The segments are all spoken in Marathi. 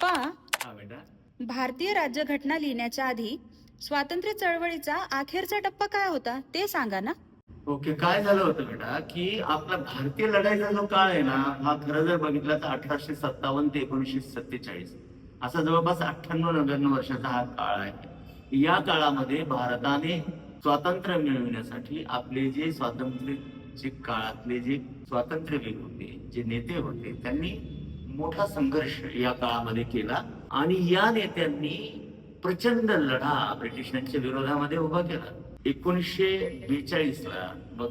पप्पा हा बेटा भारतीय राज्यघटना लिहिण्याच्या आधी स्वातंत्र्य चळवळीचा अखेरचा टप्पा काय होता ते सांगा ना. ओके काय झालं होतं बेटा की आपला भारतीय लढाईचा जो काळ आहे ना हा खरं जर बघितला तर अठराशे सत्तावन्न ते एकोणीशे सत्तेचाळीस असा जवळपास अठ्ठ्याण्णव नव्याण्णव वर्षाचा हा काळ आहे. या काळामध्ये भारताने स्वातंत्र्य मिळवण्यासाठी आपले जे स्वातंत्र्य काळातले जे स्वातंत्र्यवीर होते जे नेते होते त्यांनी मोठा संघर्ष या काळामध्ये केला आणि या नेत्यांनी प्रचंड लढा ब्रिटिशांच्या विरोधामध्ये उभा केला. एकोणीसशे बेचाळीस ला मग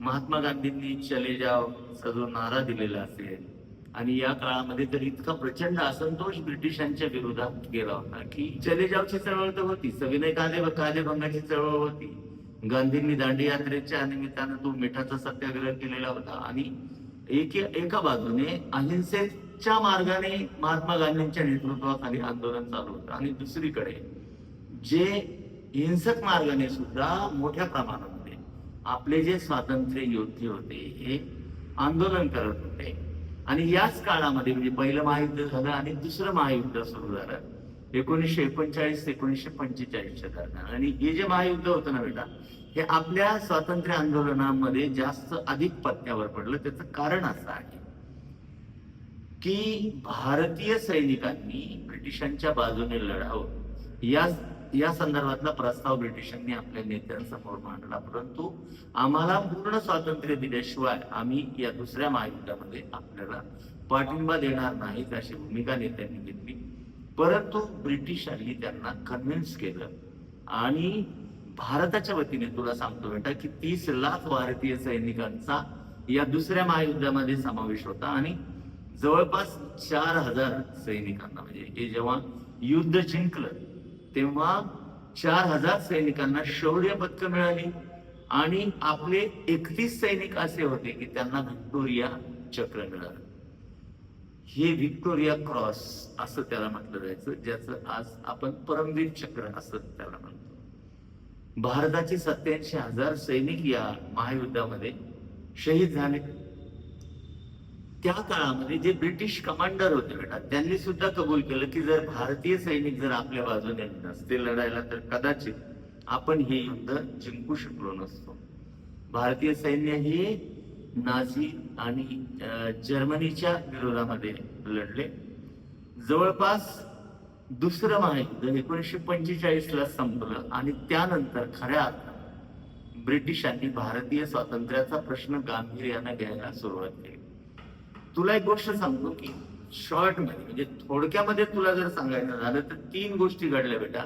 महात्मा गांधींनी चले जाव जो नारा दिलेला असेल. आणि या काळामध्ये तर इतका प्रचंड असंतोष ब्रिटिशांच्या विरोधात गेला होता की चले जावची चळवळ तर होती सविनय काले कालेभंगाची चळवळ होती. गांधींनी दांडी यात्रेच्या निमित्तानं तो मिठाचा सत्याग्रह केलेला होता आणि एक एका बाजूने अहिंसेच्या मार्गाने महात्मा गांधींच्या नेतृत्वाखाली आंदोलन चालू होतं. आणि दुसरीकडे जे हिंसक मार्गाने सुद्धा मोठ्या प्रमाणामध्ये आपले जे स्वातंत्र्य योद्धे होते हे आंदोलन करत होते. आणि याच काळामध्ये म्हणजे पहिलं महायुद्ध झालं आणि दुसरं महायुद्ध सुरू झालं. एकोणीसशे एकोणचाळीस ते एकोणीसशे पंचेचाळीसच्या दरम्यान. आणि हे जे महायुद्ध होतं ना बेटा हे आपल्या स्वातंत्र्य आंदोलनामध्ये जास्त अधिक पत्त्यावर पडलं. त्याचं कारण असं आहे की भारतीय सैनिकांनी ब्रिटिशांच्या बाजूने लढावं. या या संदर्भातला प्रस्ताव ब्रिटिशांनी आपल्या नेत्यांसमोर मांडला. परंतु आम्हाला पूर्ण स्वातंत्र्य दिल्याशिवाय आम्ही या दुसऱ्या महायुद्धामध्ये आपल्याला पाठिंबा देणार नाहीत अशी भूमिका नेत्यांनी घेतली. परंतु ब्रिटिशांनी त्यांना कन्व्हिन्स केलं आणि भारताच्या वतीने तुला सांगतो बेटा की तीस लाख भारतीय सैनिकांचा या दुसऱ्या महायुद्धामध्ये समावेश होता आणि जवळपास चार हजार सैनिकांना म्हणजे हे जेव्हा युद्ध जिंकलं तेव्हा चार हजार सैनिकांना शौर्य पदक मिळाली आणि आपले एकतीस सैनिक असे होते की त्यांना व्हिक्टोरिया चक्र मिळालं. हे व्हिक्टोरिया क्रॉस असं त्याला म्हटलं जायचं ज्याचं आज आपण परमवीर चक्र असं त्याला म्हणतो. भारताचे सत्याऐंशी हजार सैनिक या महायुद्धामध्ये शहीद झाले. त्या काळामध्ये जे ब्रिटिश कमांडर होते बेटा त्यांनी सुद्धा कबूल केलं की जर भारतीय सैनिक जर आपल्या बाजूने नसते लढायला तर कदाचित आपण हे युद्ध जिंकू शकलो नसतो. भारतीय सैन्य हे नाझी आणि जर्मनीच्या विरोधामध्ये लढले. जवळपास दुसरं महायुद्ध एकोणीसशे पंचेचाळीस ला संपलं आणि त्यानंतर खऱ्या अर्थानं ब्रिटिशांनी भारतीय स्वातंत्र्याचा प्रश्न गांभीर्यानं घ्यायला सुरुवात केली. तुला एक गोष्ट सांगतो की शॉर्टमध्ये म्हणजे थोडक्यामध्ये तुला जर सांगायचं झालं तर तीन गोष्टी घडल्या बेटा.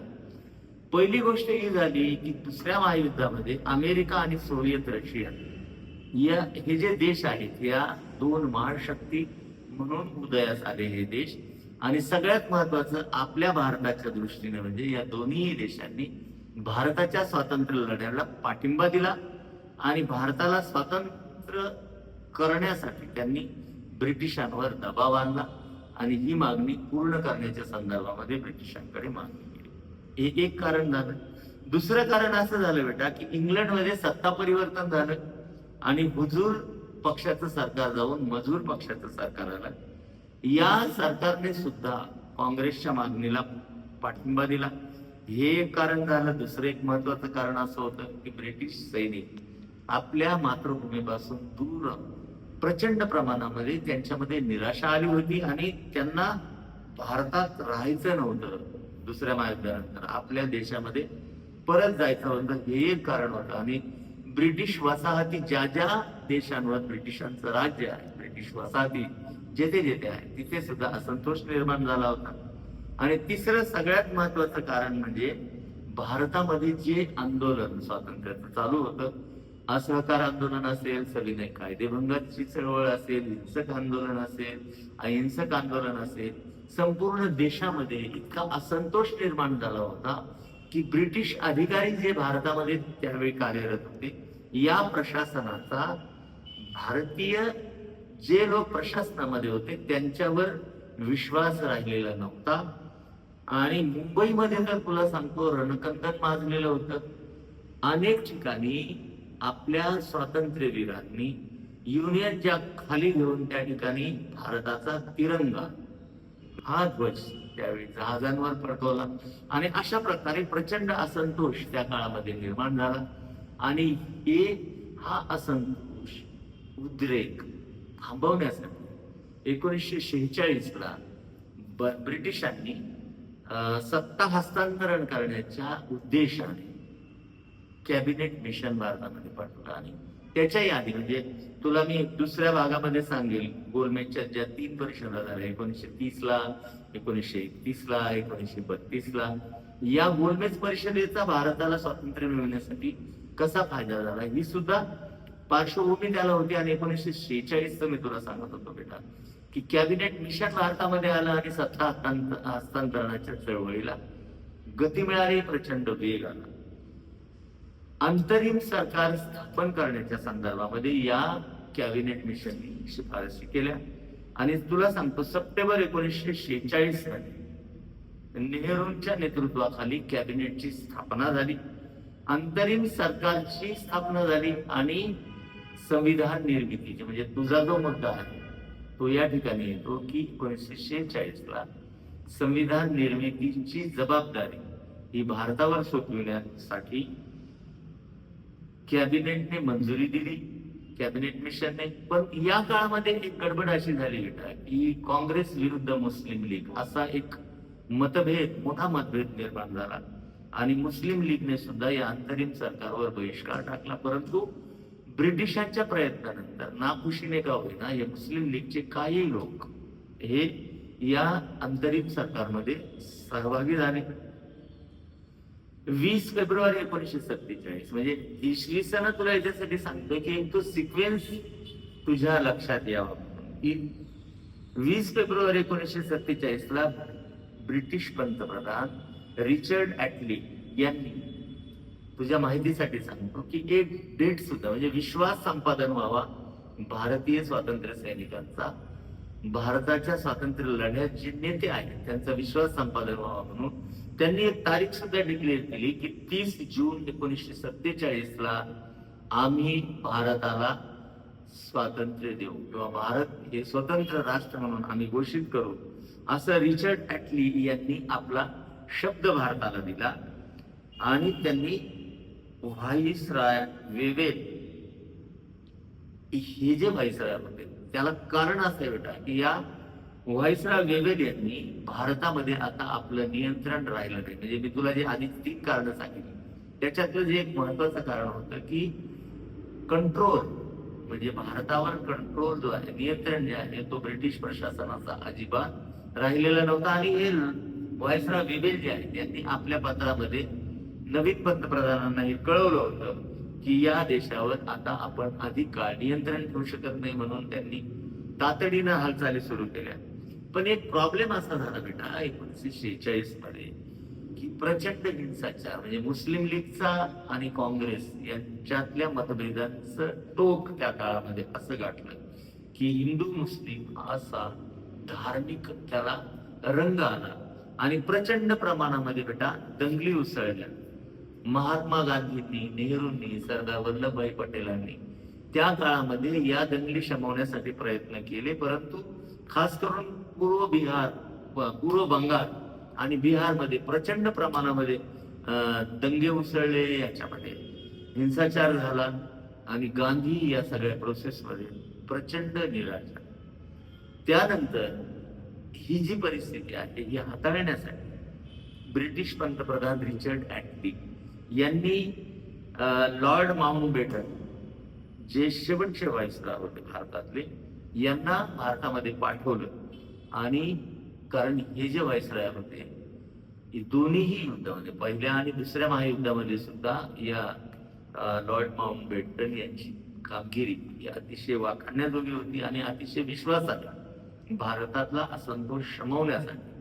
पहिली गोष्ट ही झाली की दुसऱ्या महायुद्धामध्ये अमेरिका आणि सोव्हिएत रशिया या हे जे देश आहेत या दोन महाशक्ती म्हणून उदयास आले हे देश. आणि सगळ्यात महत्वाचं आपल्या भारताच्या दृष्टीने म्हणजे या दोन्ही देशांनी भारताच्या स्वातंत्र्य लढ्याला पाठिंबा दिला आणि भारताला स्वातंत्र्य करण्यासाठी त्यांनी ब्रिटिशांवर दबाव आणला आणि ही मागणी पूर्ण करण्याच्या संदर्भामध्ये ब्रिटिशांकडे मागणी केली. हे एक कारण झालं. दुसरं कारण असं झालं बेटा की इंग्लंडमध्ये सत्ता परिवर्तन झालं आणि हुजूर पक्षाचं सरकार जाऊन मजूर पक्षाचं सरकार आलं. या सरकारने सुद्धा काँग्रेसच्या मागणीला पाठिंबा दिला. हे एक कारण झालं दुसरं एक महत्वाचं कारण असं होतं की ब्रिटिश सैनिक आपल्या मातृभूमीपासून दूर प्रचंड प्रमाणामध्ये त्यांच्यामध्ये निराशा आली होती आणि त्यांना भारतात राहायचं नव्हतं दुसऱ्या महायुद्धानंतर. आपल्या देशामध्ये परत जायचं होतं हे एक कारण होतं. आणि ब्रिटिश वसाहती ज्या ज्या देशांवर ब्रिटिशांचं राज्य आहे ब्रिटिश वसाहती जेथे जेथे आहे तिथे सुद्धा असंतोष निर्माण झाला होता. आणि तिसरं सगळ्यात महत्वाचं कारण म्हणजे भारतामध्ये जे आंदोलन स्वातंत्र्याचं चालू होतं असहकार आंदोलन असेल सविनय कायदेभंगाची चळवळ असेल हिंसक आंदोलन असेल अहिंसक आंदोलन असेल संपूर्ण देशामध्ये इतका असंतोष निर्माण झाला होता की ब्रिटिश अधिकारी जे भारतामध्ये त्यावेळी कार्यरत होते या प्रशासनाचा भारतीय जे लोक प्रशासनामध्ये होते त्यांच्यावर विश्वास राहिलेला नव्हता. आणि मुंबईमध्ये तर तुला सांगतो रणकंदन माजलेलं होतं. अनेक ठिकाणी आपल्या स्वातंत्र्यवीरांनी युनियन खाली घेऊन त्या ठिकाणी भारताचा तिरंगा हा ध्वज त्यावेळी जहाजांवर पडकवला आणि अशा प्रकारे प्रचंड असंतोष त्या काळामध्ये निर्माण झाला. आणि हे हा असंतोष उद्रेक थांबवण्यासाठी एकोणीसशे शेहेचाळीसला ब- ब्रिटिशांनी सत्ता हस्तांतरण करण्याच्या उद्देशाने कॅबिनेट मिशन भारतामध्ये पाठवलं आणि त्याच्याही आधी म्हणजे तुला मी दुसऱ्या भागामध्ये सांगेल गोलमेजच्या ज्या तीन परिषदा झाल्या एकोणीसशे तीस ला एकोणीसशे एकतीस ला एकोणीसशे बत्तीस ला या गोलमेज परिषदेचा भारताला स्वातंत्र्य मिळवण्यासाठी कसा फायदा झाला ही सुद्धा पार्श्वभूमी त्याला होती आणि एकोणीसशे शेहेचाळीस मी तुला सांगत होतो बेटा. की कॅबिनेट मिशन भारतामध्ये आलं आणि सत्ता हस्तांतरणाच्या चळवळीला गती मिळाली प्रचंड वेग आला. अंतरिम सरकार स्थापन करण्याच्या संदर्भामध्ये या कॅबिनेट मिशनने शिफारसी केल्या. आणि तुला सांगतो सप्टेंबर एकोणीसशे शेहेचाळीस साली नेहरूंच्या नेतृत्वाखाली कॅबिनेटची स्थापना झाली. अंतरिम सरकारची स्थापना झाली आणि संविधान निर्मितीचे म्हणजे तुझा जो मुद्दा आहे तो या ठिकाणी येतो की एकोणीसशे शेहेचाळीसला संविधान निर्मितीची जबाबदारी ही भारतावर सोपविण्यासाठी कॅबिनेटने मंजुरी दिली कॅबिनेट मिशनने. पण या काळामध्ये एक गडबड अशी झाली बेटा की काँग्रेस विरुद्ध मुस्लिम लीग असा एक मतभेद मोठा मतभेद निर्माण झाला. आणि मुस्लिम लीगने सुद्धा या अंतरिम सरकारवर बहिष्कार टाकला परंतु ब्रिटिशांच्या प्रयत्नानंतर नाखुशीने का होईना हे मुस्लिम लीगचे काही लोक हे या अंतरिम सरकारमध्ये सहभागी झाले. वीस फेब्रुवारी एकोणीसशे सत्तेचाळीस म्हणजे इसवी सन तुला याच्यासाठी सांगतो की तो सिक्वेन्स तुझ्या लक्षात यावा वीस फेब्रुवारी एकोणीसशे सत्तेचाळीस ला ब्रिटिश पंतप्रधान रिचर्ड ॲटली यांनी तुझ्या माहितीसाठी सांगतो की एक डेट सुद्धा म्हणजे विश्वास संपादन व्हावा भारतीय स्वातंत्र्य सैनिकांचा भारताच्या स्वातंत्र्य लढ्यात जे नेते आहेत त्यांचा विश्वास संपादन व्हावा म्हणून त्यांनी एक तारीख सुद्धा डिक्लेअर केली की तीस जून एकोणीसशे सत्तेचाळीस ला आम्ही भारताला स्वातंत्र्य देऊ किंवा भारत हे स्वतंत्र राष्ट्र म्हणून आम्ही घोषित करू असं रिचर्ड ॲटली यांनी आपला शब्द भारताला दिला. आणि त्यांनी व्हाईसराय विवेक हे जे व्हाईसराय होते त्याला कारण असं आहे बेटा की या व्हाईसराय वेवेल यांनी भारतामध्ये आता आपलं नियंत्रण राहिलं नाही. म्हणजे मी तुला जे आधी तीन कारण सांगितली त्याच्यातलं जे एक महत्वाचं कारण होतं की कंट्रोल म्हणजे भारतावर कंट्रोल जो आहे नियंत्रण जे आहे तो ब्रिटिश प्रशासनाचा अजिबात राहिलेला नव्हता. आणि हे व्हायसराय विवेक जे आहे त्यांनी आपल्या पत्रामध्ये नवीन पंतप्रधानांना हे कळवलं होतं की या देशावर आता आपण अधिक काळ नियंत्रण ठेवू शकत नाही म्हणून त्यांनी तातडीनं हालचाली सुरू केल्या. पण एक प्रॉब्लेम असा झाला बेटा एकोणीसशे शेहेचाळीसमध्ये की प्रचंड हिंसाचार म्हणजे मुस्लिम लीगचा आणि काँग्रेस यांच्यातल्या मतभेदांचं टोक त्या काळामध्ये असं गाठलं की हिंदू मुस्लिम असा धार्मिक त्याला रंग आला आणि प्रचंड प्रमाणामध्ये बेटा दंगली उसळल्या. महात्मा गांधींनी नेहरूंनी सरदार वल्लभभाई पटेलांनी त्या काळामध्ये या दंगली शमवण्यासाठी प्रयत्न केले. परंतु खास करून पूर्व बिहार व पूर्व बंगाल आणि बिहारमध्ये प्रचंड प्रमाणामध्ये दंगे उसळले याच्यामध्ये. हिंसाचार झाला आणि गांधी या सगळ्या प्रोसेसमध्ये प्रचंड निराश त्यानंतर ही जी परिस्थिती आहे ही हाताळण्यासाठी ब्रिटिश पंतप्रधान रिचर्ड अँटी यांनी लॉर्ड माउंटबेटन जे शेवटचे व्हायसराय होते भारतातले यांना भारतामध्ये पाठवलं. आणि कारण हे जे व्हायसराय होते दोन्हीही युद्धामध्ये पहिल्या आणि दुसऱ्या महायुद्धामध्ये सुद्धा या लॉर्ड माउंटबेटन यांची कामगिरी ही अतिशय वाखाणण्याजोगी होती आणि अतिशय विश्वासाने भारतातला असंतोष शमवण्यासाठी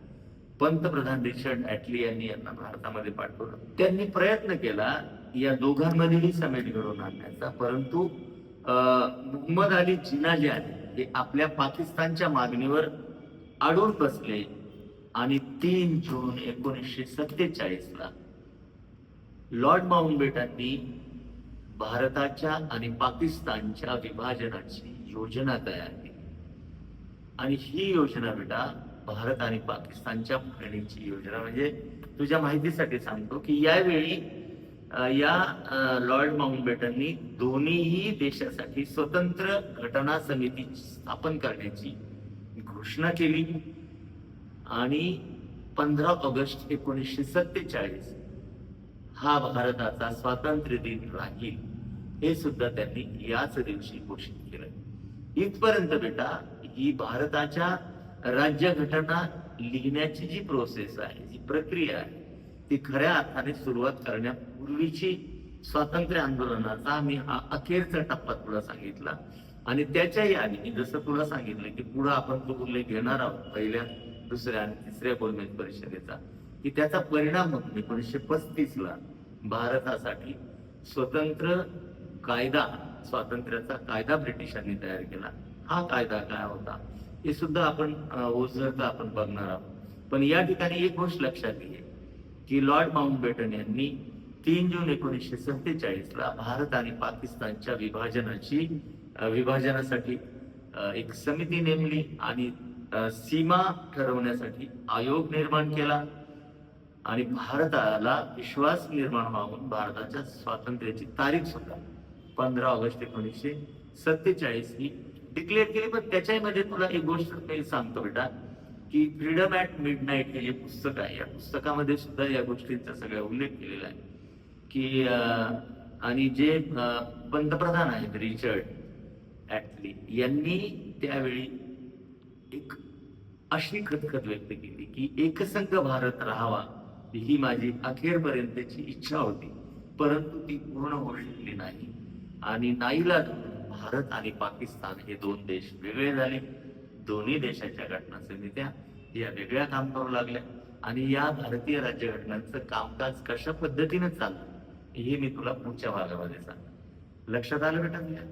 पंतप्रधान रिचर्ड ॲटली यांनी यांना भारतामध्ये पाठवलं. त्यांनी प्रयत्न केला या दोघांमध्येही समेट घडवून आणण्याचा. परंतु अं, मुहम्मद अली जिना जे आहे हे आपल्या पाकिस्तानच्या मागणीवर अडून बसले आणि तीन जून एकोणीसशे सत्तेचाळीस ला लॉर्ड माउंटबेटांनी भारताच्या आणि पाकिस्तानच्या विभाजनाची योजना तयार केली. आणि ही योजना बेटा भारत आणि पाकिस्तानच्या फाळणीची योजना. म्हणजे तुझ्या माहितीसाठी सांगतो की यावेळी या लॉर्ड माउंटबेटननी दोन्हीही देशासाठी स्वतंत्र घटना समिती स्थापन करण्याची घोषणा केली. आणि पंधरा ऑगस्ट एकोणीसशे सत्तेचाळीस हा भारताचा स्वातंत्र्य दिन राहील हे सुद्धा त्यांनी याच दिवशी घोषित केलं. इथपर्यंत बेटा ही भारताच्या राज्यघटना लिहिण्याची जी प्रोसेस आहे जी प्रक्रिया आहे ती खऱ्या अर्थाने सुरुवात करण्यापूर्वीची स्वातंत्र्य आंदोलनाचा मी हा अखेरचा टप्पा तुला सांगितला. आणि त्याच्याही आधी जसं तुला सांगितलं की पुढे आपण तो उल्लेख घेणार आहोत पहिल्या दुसऱ्या आणि तिसऱ्या गोलमेज परिषदेचा की त्याचा परिणाम म्हणून एकोणीसशे पस्तीस ला भारतासाठी स्वतंत्र कायदा स्वातंत्र्याचा कायदा ब्रिटिशांनी तयार केला. हा कायदा काय होता? हे सुद्धा आपण ओझरता आपण बघणार आहोत. पण या ठिकाणी एक गोष्ट लक्षात घे की लॉर्ड माउंटबेटन यांनी तीन जून एकोणीसशे सत्तेचाळीस ला भारत आणि पाकिस्तानच्या विभाजनाची विभाजनासाठी एक समिती नेमली आणि सीमा ठरवण्यासाठी आयोग निर्माण केला आणि भारताला विश्वास निर्माण व्हावून भारताच्या स्वातंत्र्याची तारीख सुद्धा पंधरा ऑगस्ट एकोणीसशे सत्तेचाळीस ही डिक्लेअर केली पण त्याच्यामध्ये तुला एक गोष्ट मी सांगतो बेटा की फ्रीडम ऍट मिड नाईट हे जे पुस्तक आहे या पुस्तकामध्ये सुद्धा या गोष्टींचा सगळा उल्लेख केलेला आहे. की आणि जे पंतप्रधान आहेत रिचर्ड ऍटली यांनी त्यावेळी एक अशी खतखत व्यक्त केली की एकसंघ भारत राहावा ही माझी अखेरपर्यंतची इच्छा होती परंतु ती पूर्ण होऊ शकली नाही. आणि नाईला भारत आणि पाकिस्तान हे दोन देश वेगळे झाले. दोन्ही देशाच्या घटना समित्या या वेगळ्या काम करू लागल्या. आणि या भारतीय राज्यघटनांचं कामकाज कशा पद्धतीने चाललं हे मी तुला पुढच्या भागामध्ये सांग लक्षात आलं बेटा तुझ्या